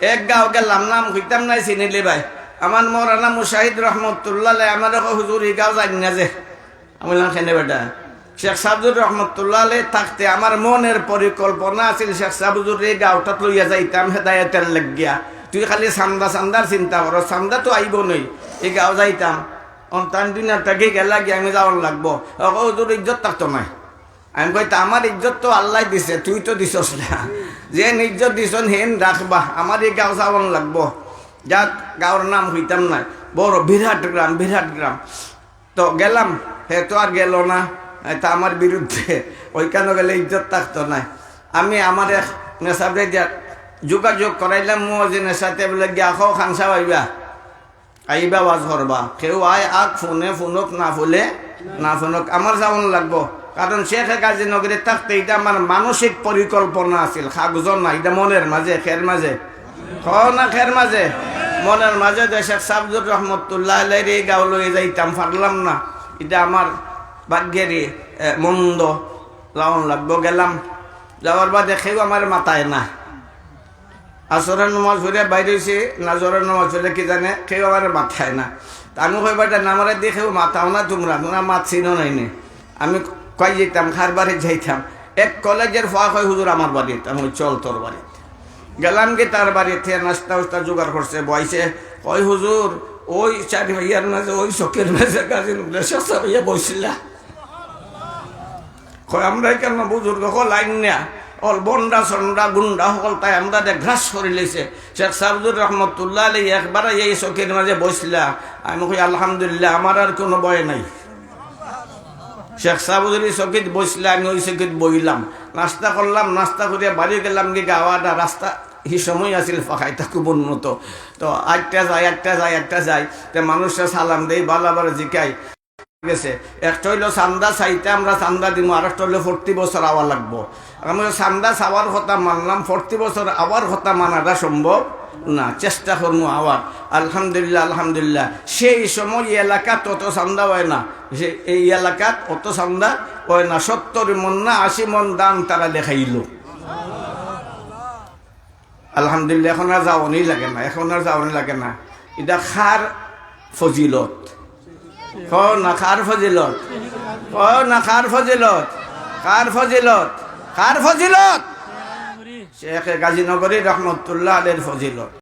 এক গাঁও গেলাম নাম হইতাম নাই চিনিলি ভাই। আমার মরানা মুশাহিদ রহমতুল্লাহ আমার হুজুর এই গাঁও জানি না যে। আমি বললাম খেনে বেটা। শেখ সাবজুর রহমতুল্লাহ থাকতে আমার মনের পরিকল্পনা আছিল শেখ সাবজুর এই গাঁওটাত লইয়া যাইতাম, হেদায়তের লাগিয়া। তুই খালি চান্দা চান্দার চিন্তা কর চান্দা তো আইব নই। এই গাঁও যাইতাম। অন্তান দিন তাকে গেলা গিয়ে আমি যাওয়ার লাগবো। হুজুর ইজ্জত থাকতো নাই। আমি কইতা আমার ইজ্জত তো আল্লাহ দিছে, তুই তো দিছস না। যে ইজ্জত দিছন, হেন রাখবা, আমার এই গাঁও যাওয়ান লাগবো। যাক গাঁওর নাম হইতাম না। বড়, বিরাট গ্রাম বিরাট গ্রাম। তো গেলাম, হে তো আর গেল না। তা আমার বিরুদ্ধে, ওইখানে গেলে ইজ্জত থাকতো না। আমি আমার এক নেশাবে যোগাযোগ করাইলাম মজিনের সাথে, বলে, গিয়া খাও খানসা পাইবা। আইবা, ওয়াজ করবা। কেউ আয়, আগ, ফোনে, ফোনক, না ফুলে, না ফোনক, আমার যাওয়ান লাগবো। কারণ শেখ গাজী নগরে থাকতে এটা আমার মানসিক পরিকল্পনা আছিল। কাগজর না এটা মনের মাঝে, খের মাঝে। খ না খের মাঝে। মনের মাঝে শেখ সাবজুর রহমতুল্লাহ এই গাঁও লয়ে যাইতাম, পারলাম না। এটা আমার ভাগ্যেরই মন্দ। যাওয়ান লাগবো, গেলাম। যাওয়ার বাদে কেউ আমার মাথায় না। আসরের নমাজ পড়ে বাইরে হয়েছে নাজরের নমাজ পড়লে কি জানে কেউ আমার মাথায় না। আমি কইবাটা নামারে দেখেও মাথাও না তোমরা তোমরা মাত চিনো নাই আমি কই যেতাম, খার বাড়ি যাইতাম। এক কলেজের ফা কয় হুজুর আমার বাড়িতে। আমি চল তোর বাড়িতে গেলাম কি তার বাড়িতে, নাস্তা উস্তা জোগাড় করছে বয়সে কয় হুজুর, ওই চারি ভাইয়ার মাঝে, ওই চকের মাঝে কাজে শেষা বসছিলা কয়, আমরা কেন বুজুর্গ হল আইন না অল বন্ডা সন্ডা গুন্ডা সকল তাই আমরা গ্রাস করে লেছে শেখ সাবজুর রহমতুল্লাহ আলী একবার এই চকের মাঝে বসলা আমি কই, আলহামদুলিল্লাহ, আমার আর কোনো ভয় নাই। শেখ সাবুদের চকিত বসলে আমি ওই চকিত বইলাম। নাস্তা করলাম, নাস্তা করে বাড়ি গেলাম কি গাওয়াটা রাস্তা এই সময় আছিল ফাঁকাইটা খুব উন্নত তো একটা যায় একটা যায় একটা যায়, তে মানুষরা সালাম দেই বালাবার জিকাই। গেছে একটা হইল চান্দা চাইতে আমরা চান্দা দিব আর একটা হইল ফোরটি বছর আওয়া লাগবো। আমি চান্দা চাওয়ার কথা মানলাম, ফোরটি বছর আওয়ার কথা মানাটা সম্ভব। না, চেষ্টা করব আওয়ার। আলহামদুলিল্লাহ আলহামদুলিল্লাহ। সেই সময় এই এলাকাত অত চান্দা হয় না। সে এই এলাকাত অত চান্দা হয় না। সত্তর মন না, আশি মন দান তারা দেখাইল। আলহামদুলিল্লাহ, এখন আর যাওয়ানি লাগে না। এখন আর যাওয়ানি লাগে না। এটা খার ফজিলত। ক না কার ফজিলত? ক না কার ফজিলত? কার ফজিলত? কার ফজিলত? শেখ গাজীনগরী রহমতুল্লাহ আলের ফজিলত।